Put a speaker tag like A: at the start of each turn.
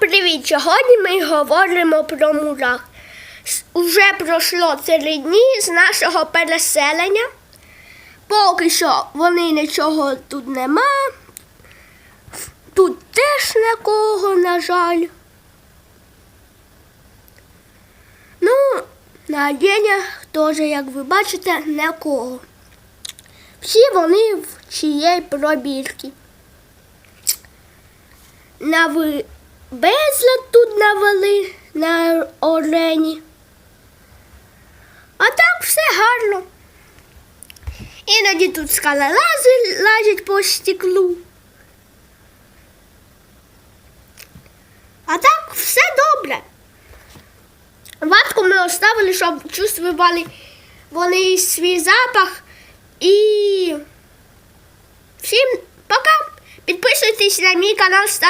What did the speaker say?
A: привіт! Сьогодні ми говоримо про мурах. Уже пройшло три дні з нашого переселення. Поки що вони нічого тут нема. Тут теж нікого, на жаль. Ну, на денях теж, як ви бачите, нікого. Всі вони в чиєї пробірки. Нави... Безлад тут навели на орені. А так все гарно. Іноді тут скалолази лазять по стеклу. А так все добре. Ватку ми оставили, щоб чувствували вони свій запах. І всім пока! Підписуйтесь на мій канал, ставте